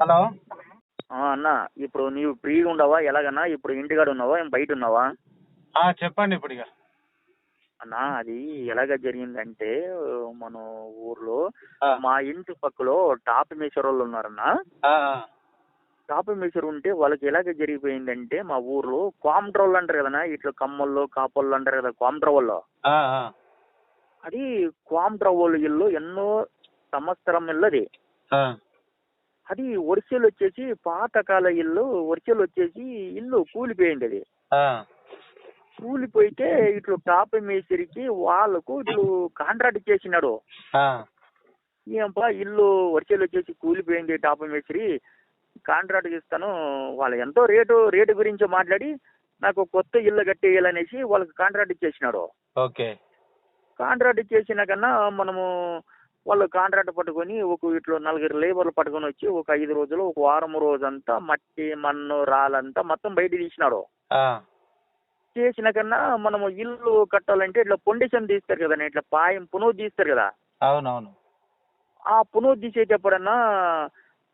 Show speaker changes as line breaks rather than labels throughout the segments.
Hello.
ఆ, అన్న ఇప్పుడు నీవు ఫ్రీగా ఉండవా? ఎలాగన్నా? ఇప్పుడు ఇంటికాడ ఉన్నావా? ఏం బయట ఉన్నావా?
చెప్పండి ఇప్పుడు ఇక
అన్న అది ఎలాగ జరిగిందంటే మన ఊర్లో మా ఇంటి పక్కలో టాప్ మేసర్ వాళ్ళు ఉన్నారన్న. టాప్ మేసర్ ఉంటే వాళ్ళకి ఎలాగ జరిగిపోయిందంటే మా ఊర్లో కాంట్రోల్ అంటారు కదన్నా ఇట్లా కమ్మల్లో కాపల్లో అంటారు కదా కాంట్రోల్ అది కాంట్రోల్ ఇల్లు ఎన్నో సంవత్సరం ఇల్లది అది ఒరిసెలు వచ్చేసి పాతకాల ఇల్లు ఒరిసెలు వచ్చేసి ఇల్లు కూలిపోయింది అది కూలిపోయితే ఇట్లు టాప్ మేసరికి వాళ్ళకు ఇట్లు కాంట్రాక్ట్ చేసినాడు. ఏంపా ఇల్లు వర్షాలు వచ్చేసి కూలిపోయింది టాప్ మేస్త్రి కాంట్రాక్ట్ ఇస్తాను వాళ్ళు ఎంతో రేటు రేటు గురించి మాట్లాడి నాకు కొత్త ఇల్లు కట్టేయాలనేసి వాళ్ళకి కాంట్రాక్ట్ ఇచ్చేసినాడు.
ఓకే.
కాంట్రాక్ట్ ఇచ్చేసిన కన్నా మనము వాళ్ళు కాంట్రాక్ట్ పట్టుకొని ఒక ఇట్లా నలుగురు లేబర్లు పట్టుకొని వచ్చి ఒక ఐదు రోజులు ఒక వారం రోజంతా మట్టి మన్ను రాళ్ళంతా మొత్తం బయట తీసినాడు. చేసిన కన్నా మనము ఇల్లు కట్టాలంటే ఇట్లా పొండిషన్ తీస్తారు కదా ఇట్లా పాయం పునుగు తీస్తారు కదా.
అవునవును.
ఆ పునుగు తీసేటప్పుడన్నా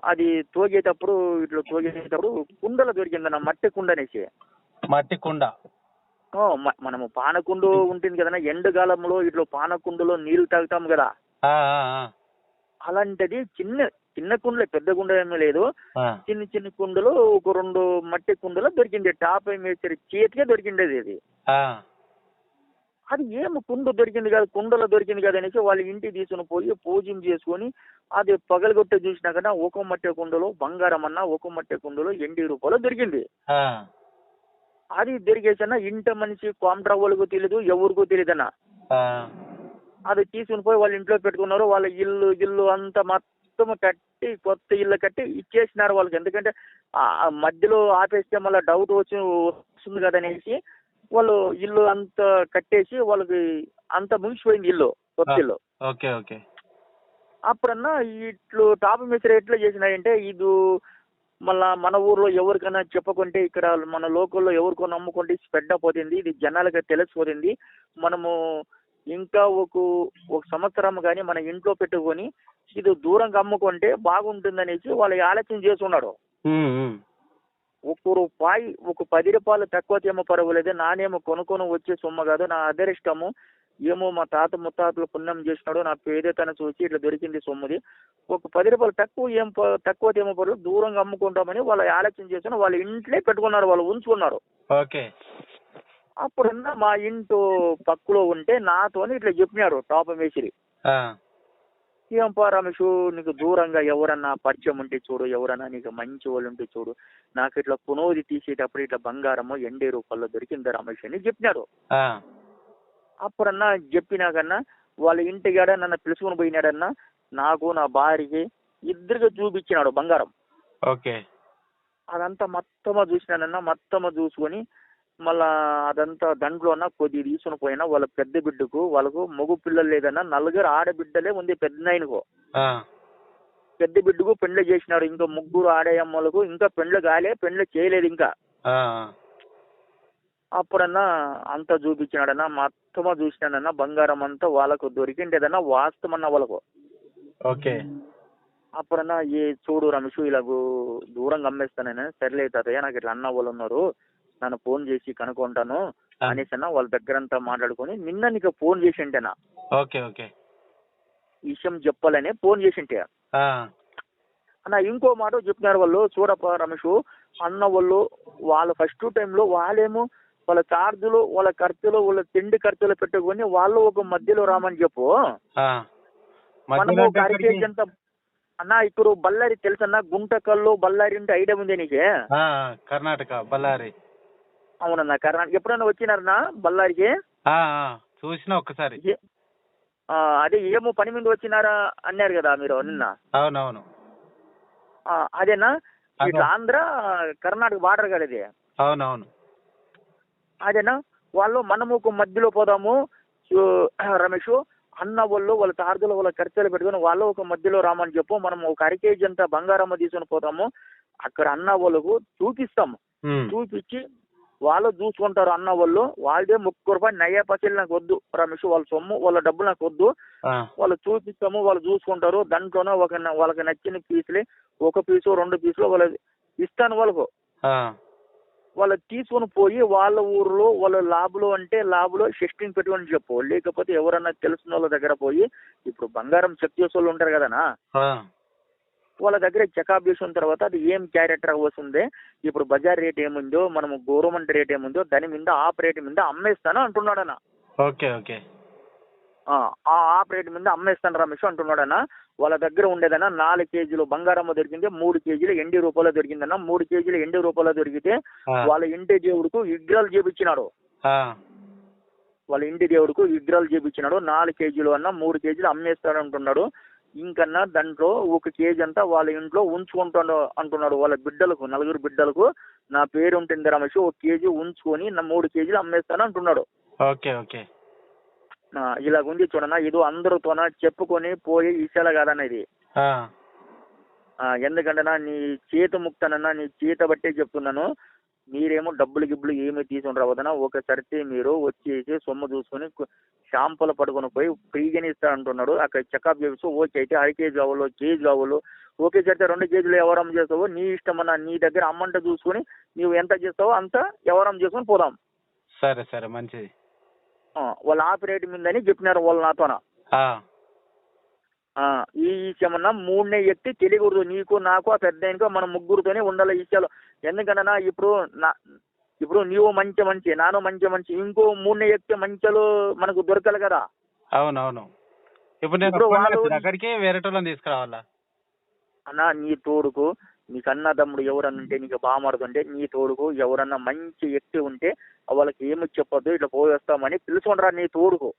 అది తోగేటప్పుడు ఇట్లా తోగేటప్పుడు కుండలు దొరికిందన్న మట్టి కుండ అనేసి.
మట్టి కుండ.
మనము పానకుండు ఉంటుంది కదన్నా ఎండకాలంలో ఇట్లా పానకుండలో నీళ్ళు తాగుతాం కదా. అలాంటిది చిన్న చిన్న కుండలే పెద్ద కుండ ఏమీ లేదు. చిన్న చిన్న కుండలు ఒక రెండు మట్టి కుండలు దొరికింది టాప్ మేసరి చేతికే దొరికిండేది అది. అది ఏం కుండ దొరికింది కదా కుండలో దొరికింది కదా అనేసి వాళ్ళ ఇంటికి తీసుకుని పోయి పూజం చేసుకొని అది పగలగొట్టి చూసినా కదా ఒక మట్టి కుండలో బంగారం అన్న ఒక మట్టి కుండలో ఎండి రూపాయలు దొరికింది. అది దొరికేసన్న ఇంట మనిషి కాంట్రా వాళ్ళకు తెలియదు ఎవరికో తెలియదన్న అది తీసుకుని పోయి వాళ్ళ ఇంట్లో పెట్టుకున్నారు. వాళ్ళ ఇల్లు ఇల్లు అంతా మొత్తం కట్టి కొత్త ఇల్లు కట్టి ఇచ్చేసినారు వాళ్ళకి. ఎందుకంటే మధ్యలో ఆపేస్తే మళ్ళీ డౌట్ వచ్చి వస్తుంది కదా అనేసి వాళ్ళు ఇల్లు అంతా కట్టేసి వాళ్ళకి అంత ముగిసిపోయింది ఇల్లు కొత్త. ఇల్లు.
Okay okay.
అప్పుడన్నా ఇట్లు టాప్ మిశ్ర ఎట్లా చేసినాయంటే ఇది మళ్ళా మన ఊర్లో ఎవరికైనా చెప్పకుంటే ఇక్కడ మన లోకల్లో ఎవరికో నమ్ముకుంటే స్ప్రెడ్ అయిపోతుంది. ఇది జనాలకి తెలిసిపోతుంది. మనము ఇంకా ఒక ఒక సంవత్సరం కానీ మన ఇంట్లో పెట్టుకొని ఇది దూరంగా అమ్ముకుంటే బాగుంటుందనేసి వాళ్ళు ఆలోచన చేస్తున్నాడు ఒక రూపాయి ఒక పది రూపాయలు తక్కువ తేమో పర్వాలేదు. నానేమో కొనుక్కొని వచ్చే సొమ్ము కాదు. నా అదరిష్టము. ఏమో మా తాత ముత్తాతలు పుణ్యం చేసినాడు. నా పేదతను చూసి ఇట్లా దొరికింది సొమ్ముది. ఒక పది రూపాయలు తక్కువ ఏం తక్కువ తేమో పర్వాలేదు. దూరంగా అమ్ముకుంటామని వాళ్ళు ఆలోచన చేసిన వాళ్ళ ఇంట్లో పెట్టుకున్నారు. వాళ్ళు ఉంచుకున్నారు.
ఓకే.
అప్పుడన్నా మా ఇంటి పక్కలో ఉంటే నాతోని ఇట్లా చెప్పినారు టాప్ మేసిరి
ఆ,
ఏంపా రమేష్ నీకు దూరంగా ఎవరన్నా పరిచయం ఉంటే చూడు ఎవరన్నా నీకు మంచి వాళ్ళు ఉంటే చూడు. నాకు ఇట్లా పునోది తీసేటప్పుడు ఇట్లా బంగారము ఎండే రూపాయల్లో దొరికింది రమేష్ అని చెప్పినారు. అప్పుడన్నా చెప్పినాకన్నా వాళ్ళ ఇంటికాడ నన్ను పిలుచుకుని పోయినాడన్నా నాకు నా భార్యకి ఇద్దరికి చూపించినాడు బంగారం.
ఓకే.
అదంతా మొత్తము చూసినానన్నా మొత్తము చూసుకొని మళ్ళా అదంతా దాంట్లోన కొద్ది తీసుకుని పోయినా వాళ్ళ పెద్ద బిడ్డకు వాళ్ళకు మగ పిల్లలు లేదన్నా నలుగురు ఆడబిడ్డలే ఉంది పెద్ద నాయనకు. పెద్ద బిడ్డకు పెండ్లు చేసినాడు ఇంకా ముగ్గురు ఆడయమ్మలకు ఇంకా పెండ్లు కాలే పెండ్లు చేయలేదు ఇంకా. అప్పుడన్నా అంతా చూపించినాడన్నా మొత్తము చూసినాడన్నా బంగారం అంతా వాళ్ళకు దొరికిండేదన్నా వాస్తవమన్న వాళ్ళకు.
ఓకే.
అప్పుడన్నా ఏ చూడు రమేష్ ఇలాగూ దూరంగా అమ్మేస్తానని సర్లే తాతయ్య నాకు ఇట్లా అన్న వాళ్ళు ఉన్నారు. నన్ను ఫోన్ చేసి కనుక్కుంటాను అనేసి అన్న వాళ్ళ దగ్గరంతా మాట్లాడుకొని నిన్న నీకు ఫోన్ చేసి ఉంటేనా
ఓకే. ఓకే
విషయం చెప్పాలని ఫోన్ చేసి
ఆ,
అన్న ఇంకో మాట చెప్తున్నారు వాళ్ళు చూడప్ప రమేష్ అన్న వాళ్ళు వాళ్ళ ఫస్ట్ టైంలో వాళ్ళేమో వాళ్ళ చార్జులు వాళ్ళ ఖర్చులు వాళ్ళ తిండి ఖర్చులు పెట్టుకొని వాళ్ళు ఒక మధ్యలో రామని చెప్పు. మనము అంత అన్న ఇప్పుడు బళ్ళారి తెలుసన్నా గుంటకల్లు బళ్ళారి అంటే ఐడియా ఉంది నీకు?
కర్ణాటక బళ్ళారి.
అవునన్నా. కర్ణాటక ఎప్పుడన్నా వచ్చినారన్నా బళ్ళారికి?
చూసిన ఒక్కసారి.
అదే ఏమో పని మీద వచ్చినారా అన్నారు కదా మీరు నిన్న?
అవునవును.
అదేనా. ఇట్లా ఆంధ్ర కర్ణాటక బార్డర్ కదా ఇది?
అవునవును.
అదేనా? వాళ్ళు మనము ఒక మధ్యలో పోదాము. రమేష్ అన్న వాళ్ళు వాళ్ళ చార్జీలు వాళ్ళ ఖర్చులు పెట్టుకొని వాళ్ళు ఒక మధ్యలో రామని చెప్పు. మనం ఒక అర కేజీ అంత బంగారం తీసుకొని పోతాము. అక్కడ అన్న వాళ్ళకు చూపిస్తాము. చూపించి వాళ్ళు చూసుకుంటారు అన్న వాళ్ళు. వాళ్ళదే ముక్కు రూపాయలు నయ్యా పచ్చలు నాకు వద్దు. రమేష్ వాళ్ళ సొమ్ము వాళ్ళ డబ్బులు నాకు వద్దు. వాళ్ళు చూపిస్తాము వాళ్ళు చూసుకుంటారు. దాంట్లోనే ఒక వాళ్ళకి నచ్చిన పీసులే. ఒక పీసు రెండు పీసులు వాళ్ళు ఇస్తాను వాళ్ళకు. వాళ్ళు తీసుకొని పోయి వాళ్ళ ఊర్లో వాళ్ళ లాభులో అంటే లాభులో షిఫ్టింగ్ పెట్టుకొని చెప్పు. లేకపోతే ఎవరన్నా తెలిసిన వాళ్ళ దగ్గర పోయి ఇప్పుడు బంగారం చెక్ చేసే వాళ్ళు ఉంటారు కదనా? వాళ్ళ దగ్గర చెకప్ చేసిన తర్వాత అది ఏం క్యారెక్టర్ వస్తుంది ఇప్పుడు బజార్ రేట్ ఏముందో మనము గవర్నమెంట్ రేట్ ఏముందో దాని మీద ఆప్ రేట్ మీద అమ్మేస్తాను అంటున్నాడన్న.
Okay okay.
ఆ ఆప్ రేట్ మీద అమ్మేస్తాను రమేష్ అంటున్నాడన్న. వాళ్ళ దగ్గర ఉండేదన్న నాలుగు కేజీలు బంగారం దొరికింది మూడు కేజీలు ఎండి రూపాయలు దొరికిందన్న. మూడు కేజీలు ఎండి రూపాయలు దొరికితే వాళ్ళ ఇంటి దేవుడికి విగ్రహాలు చేపించినాడు. వాళ్ళ ఇంటి దేవుడికి విగ్రహాలు చేపించినాడు. నాలుగు కేజీలు అన్న మూడు కేజీలు అమ్మేస్తాడు అంటున్నాడు ఇంకన్నా దాంట్లో ఒక కేజీ అంతా వాళ్ళ ఇంట్లో ఉంచుకుంటాడు అంటున్నాడు. వాళ్ళ బిడ్డలకు నలుగురు బిడ్డలకు. నా పేరు ఉంటుంది రమేష్ ఒక కేజీ ఉంచుకొని నా మూడు కేజీలు అమ్మేస్తాను అంటున్నాడు.
Okay okay.
ఇలాగుంది చూడన్నా ఇది అందరితోన చెప్పుకొని పోయి ఇసేలా కాదన్న ఇది
ఆ,
ఆ, ఎందుకంటే నా నీ చేత ముక్తానన్నా నీ చేత బట్టే చెప్తున్నాను. మీరేమో డబ్బులు గిబ్బులు ఏమీ తీసుకుని రావద్దనా ఒకసారి మీరు వచ్చేసి సొమ్ము చూసుకొని షాంపులు పట్టుకొని పోయి ఫ్రీగానే ఇస్తా అంటున్నాడు. అక్కడ చెకప్ చేసి ఓకే అయితే అర కేజీ కావాలో కేజీ కావాలో ఓకే సరితే రెండు కేజీలు ఎవరం చేస్తావో నీ ఇష్టం అన్న నీ దగ్గర అమ్మంట చూసుకొని నీవు ఎంత చేస్తావో అంత ఎవరం చేసుకొని పోదాం.
సరే సరే మంచిది.
వాళ్ళ ఆపరేట్ మీదని చెప్పినారు వాళ్ళు నాతోన. ఈ విషయమన్నా మూడునే ఎత్తి తెలియకూడదు. నీకు నాకు ఆ పెద్ద మన ముగ్గురుతోనే ఉండాలి ఈ విషయాలు. ఎందుకన్నా ఇప్పుడు నా ఇప్పుడు నీవు మంచి మంచి నాను మంచి మంచి ఇంకో మూడునే ఎక్కితే మంచలు మనకు దొరకాలి కదా.
అవునవును. ఇప్పుడు నేను. అక్కడికి వేరే వాళ్ళని తీసుకురావాలా?
అన్న నీ తోడుకు నీకు అన్నదమ్ముడు ఎవరన్నా ఉంటే నీకు బామడుతుంటే నీ తోడుకు ఎవరన్నా మంచి ఎక్కి ఉంటే వాళ్ళకి ఏమి చెప్పొద్దు ఇట్లా పోయేస్తామని పిలుచుకుంటారా నీ తోడుకు?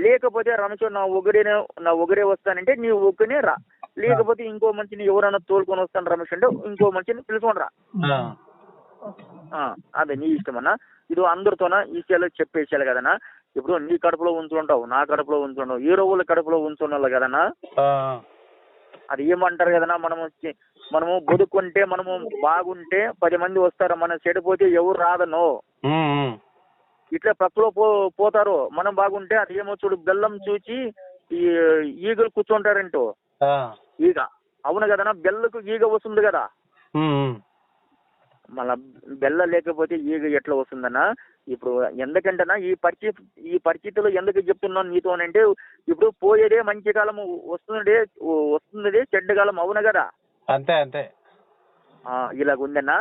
లేకపోతే రమేష్ నా ఒకరినే నా ఒకరే వస్తానంటే నీ ఒక్కనే రా. లేకపోతే ఇంకో మంచిని ఎవరైనా తోలుకొని వస్తాను రమేష్ అంటే ఇంకో మంచిని పిలుచుకొని రా
ఆ,
ఆ, అదే నీ ఇష్టం అన్న. ఇది అందరితోన ఈసారి చెప్పేసాలి కదన్నా. ఇప్పుడు నీ కడుపులో ఉంచుంటావు నా కడుపులో ఉంచుంటావు ఈ రోజుల కడుపులో ఉంచుండాలి కదన్నా.
ఆ,
అది ఏమంటారు కదన్నా మనము మనము బతుకుంటే మనము బాగుంటే పది మంది వస్తారు మనం చెడిపోతే ఎవరు రాదనో. ఇట్లా పక్కలో పో పోతారు మనం బాగుంటే అది ఏమో చూడు బెల్లం చూచి ఈ ఈగలు కూర్చుంటారంటూ. ఈగ అవును కదన్నా బెల్లకు ఈగ వస్తుంది కదా. మళ్ళా బెల్ల లేకపోతే ఈగ ఎట్లా వస్తుందన్నా? ఇప్పుడు ఎందుకంటేనా ఈ పరిస్థితి ఈ పరిస్థితిలో ఎందుకు చెప్తున్నాను నీతోనంటే ఇప్పుడు పోయేదే మంచి కాలం వస్తుందే వస్తున్నదే చెడ్డ కాలం అవును కదా?
అంతే అంతే.
ఆ, ఇలాగ ఉందన్నా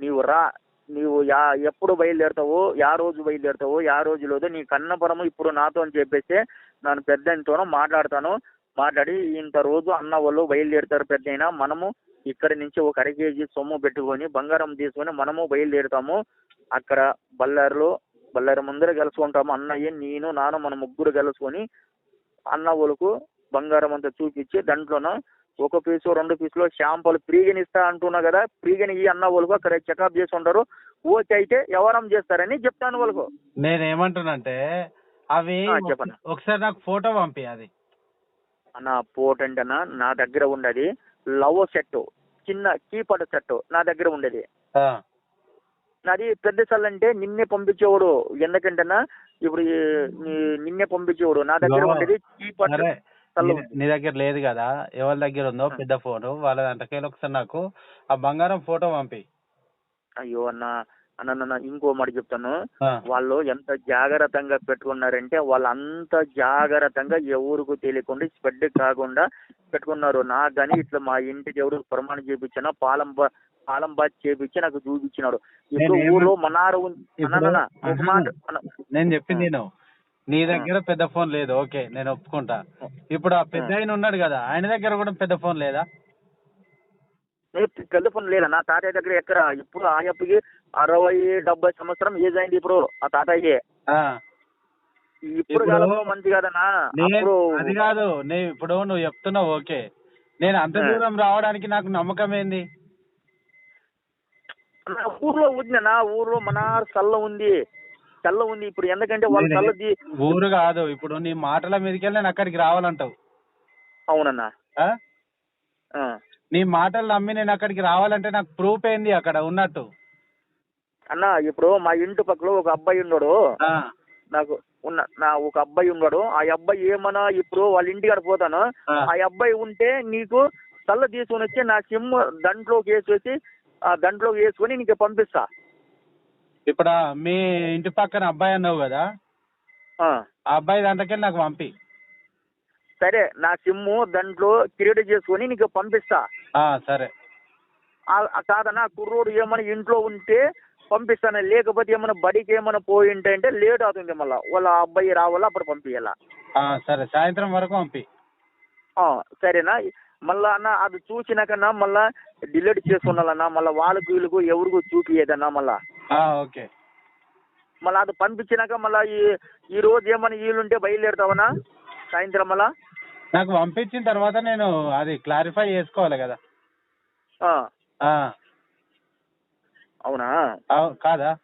నీవు రా నీవు యా ఎప్పుడు బయలుదేరుతావో యా రోజు బయలుదేరుతావో యా రోజు లేదో నీ కన్నపురము ఇప్పుడు నాతో అని చెప్పేస్తే నేను పెద్ద ఆయనతోనూ మాట్లాడతాను. మాట్లాడి ఇంత రోజు అన్న వాళ్ళు బయలుదేరుతారు పెద్ద అయినా మనము ఇక్కడి నుంచి ఒక అర కేజీ సొమ్ము పెట్టుకొని బంగారం తీసుకొని మనము బయలుదేరుతాము. అక్కడ బళ్ళారిలో బళ్ళారి ముందర కలుసుకుంటాము. అన్నయ్య నేను నాన్న మన ముగ్గురు కలుసుకొని అన్న వాళ్ళకు బంగారం అంతా చూపించి దాంట్లోన ఒక పీసు రెండు పీసులు షాంపూలు ఫ్రీగాని ఇస్తా అంటున్నా కదా ఫ్రీగాని ఈ అన్న వాళ్ళకు అక్కడ చెకప్ చేసి ఉంటారు. ఓకే అయితే ఎవరం చేస్తారని చెప్తాను వాళ్ళకు.
నేనేమంటున్నానంటే అవి
ఆ, చెప్పండి.
ఒకసారి నాకు ఫోటో పంపి అది.
అన్న పోట్ అంటేనా నా దగ్గర ఉండేది లవ్ సెట్ చిన్న కీపడ్ సెట్ నా దగ్గర ఉండేది. నాది పెద్ద సెల్ అంటే నిన్నే పంపించేవాడు. ఎందుకంటేనా ఇప్పుడు నిన్నే పంపించేవాడు. నా దగ్గర. ఉండేది కీపడ్
నీ- దగ్గర లేదు కదా. ఎవరి దగ్గర ఉందో. పెద్ద ఫోన్ వాళ్ళ దాంట్లోకి ఒకసారి నాకు. ఆ బంగారం ఫోటో పంపి.
అయ్యో అన్న అన్న ఇంకో మాట చెప్తాను. వాళ్ళు ఎంత జాగ్రత్తగా పెట్టుకున్నారంటే వాళ్ళు అంత జాగ్రత్తగా ఎవరికి తెలియకుండా స్ప్రెడ్ కాకుండా పెట్టుకున్నారు. నాకు కానీ ఇట్లా మా ఇంటి దేవుడు ప్రమాణం చేపించిన పాలం పాలం బాత్ చేపించి నాకు చూపించినాడు. ఇప్పుడు ఊర్లో మనారు.
నేను చెప్పింది నేను నీ దగ్గర పెద్ద ఫోన్ లేదు. ఓకే నేను ఒప్పుకుంటా. ఇప్పుడు ఆ పెద్ద ఆయన ఉన్నాడు కదా ఆయన దగ్గర కూడా పెద్ద ఫోన్ లేదా?
ఏ పెద్ద ఫోన్ లేదా? నా తాతయ్య దగ్గర ఎక్కడ? ఇప్పుడు ఆ అప్పకి అరవై డెబ్బై సంవత్సరం ఏజ్ అయింది ఇప్పుడు ఆ తాతయ్యకి.
ఆ,
ఇప్పుడు కాలంలో మంచి కాదన్నా.
అది కాదు నేను ఇప్పుడు నువ్వు చెప్తున్నావు ఓకే. నేను అంత. దూరం రావడానికి నాకు నమ్మకం ఏంది?
ఊర్లో ఉంది నా ఊర్లో మన చల్ల ఉంది. చల్ల ఉంది ఇప్పుడు ఎందుకంటే వాళ్ళ చల్లది
ఊరు కాదు ఇప్పుడు నీ మాటల మీదకెళ్ళి నేను అక్కడికి రావాలంటావు.
అవునన్నా.
నీ మాటలు నమ్మి నేను అక్కడికి రావాలంటే నాకు ప్రూఫ్ ఏంది అక్కడ ఉన్నట్టు?
అన్న ఇప్పుడు మా ఇంటి పక్కలో ఒక అబ్బాయి ఉన్నాడు. నాకు ఉన్న నా ఒక అబ్బాయి ఉన్నాడు. ఆ అబ్బాయి ఏమన్నా ఇప్పుడు వాళ్ళ ఇంటికాడ పోతాను.
ఆ.
అబ్బాయి ఉంటే నీకు తల్ల తీసుకొని వచ్చి నా సిమ్ దాంట్లోకి వేసేసి ఆ దాంట్లోకి వేసుకొని నీకు పంపిస్తా.
ఇప్పుడు మీ ఇంటి పక్కన అబ్బాయి అన్నావు కదా?
ఆ.
అబ్బాయి దాంట్లోకి నాకు పంపి.
సరే నా సిమ్ దాంట్లో క్రియేట్ చేసుకొని నీకు పంపిస్తా.
సరే.
కాదన్నా కుర్రోడు ఏమైనా ఇంట్లో ఉంటే పంపిస్తాను. లేకపోతే ఏమైనా బడికి ఏమైనా పోయి ఉంటే అంటే లేట్ అవుతుంది మళ్ళీ. వాళ్ళ అబ్బాయి రావాలా అప్పుడు పంపించాలా
సరే. సాయంత్రం వరకు పంపి.
ఆ, సరేనా. మళ్ళా అన్న అది చూసినాకన్నా మళ్ళా డిలీట్ చేసుకున్నాలన్నా మళ్ళీ వాళ్ళకు వీళ్ళకు ఎవరికి చూపియేదన్నా మళ్ళా.
ఓకే.
మళ్ళీ అది పంపించినాక మళ్ళీ ఈ ఈ రోజు ఏమైనా వీలుంటే బయలుదేరుతావనా? సాయంత్రం మళ్ళా?
నాకు పంపించిన తర్వాత నేను అది క్లారిఫై చేసుకోవాలి కదా.
అవునా?
అవు- కాదా?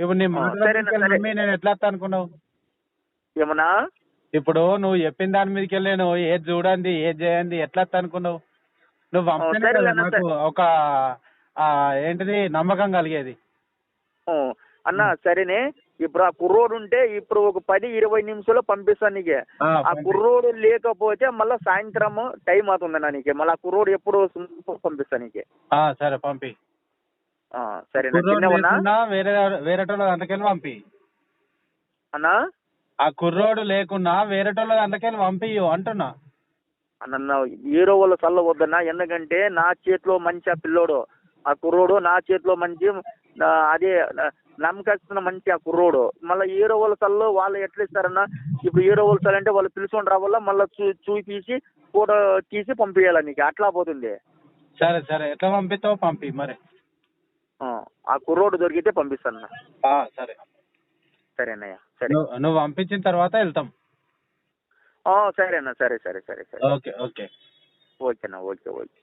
ఇప్పుడు నీ నేను ఎట్లా అనుకున్నావు?
ఏమన్నా?
ఇప్పుడు నువ్వు చెప్పిన దాని మీదకి వెళ్ళి నువ్వు ఏది చూడండి ఏది చేయండి ఎట్లా అనుకున్నావు? నువ్వు నాకు ఒక ఏంటిది నమ్మకం కలిగేది.
అన్న సరేనే. ఇప్పుడు ఆ కుర్రోడు ఉంటే ఇప్పుడు ఒక పది ఇరవై నిమిషాలు పంపిస్తాను నీకే.
ఆ.
కుర్రోడు లేకపోతే మళ్ళీ సాయంత్రం టైం అవుతుందన్న నీకే. మళ్ళీ ఆ కుర్రోడు ఎప్పుడు వస్తుందో పంపిస్తా నీకే.
ఆ, సరే పంపి. లేకున్నా వేరే వేరేటోళ్ళ పంపి.
అన్నా?
ఆ కుర్రోడు లేకున్నా వేరేటోళ్ళ దాంట్లోకెళ్ళి పంపియు అంటున్నా.
అన్న హీరో వాళ్ళ చల్ల వద్దన్నా ఎందుకంటే నా చేతిలో మంచి ఆ పిల్లోడు. ఆ కుర్రోడు నా చేతిలో మంచి అదే నమ్మకస్తున్న మంచి ఆ కుర్రోడు. మళ్ళీ హీరో వాళ్ళ చల్లు వాళ్ళు ఎట్లా ఇస్తారన్నా ఇప్పుడు హీరో వాళ్ళ చల్లు అంటే వాళ్ళు పిలుచుకొని రావాలా మళ్ళీ చూ చూపించి ఫోటో తీసి పంపించాలి నీకు? అట్లా పోతుంది.
సరే సరే. ఎట్లా పంపిస్తావు పంపి మరి.
ఆ కుర్రోడు దొరికితే పంపిస్తాను
సరే.
సరేనయ్యా సరే.
నువ్వు పంపించిన తర్వాత వెళ్తాం.
సరే అన్న సరే సరే సరే సరే.
Okay okay.
ఓకేనా ఓకే ఓకే.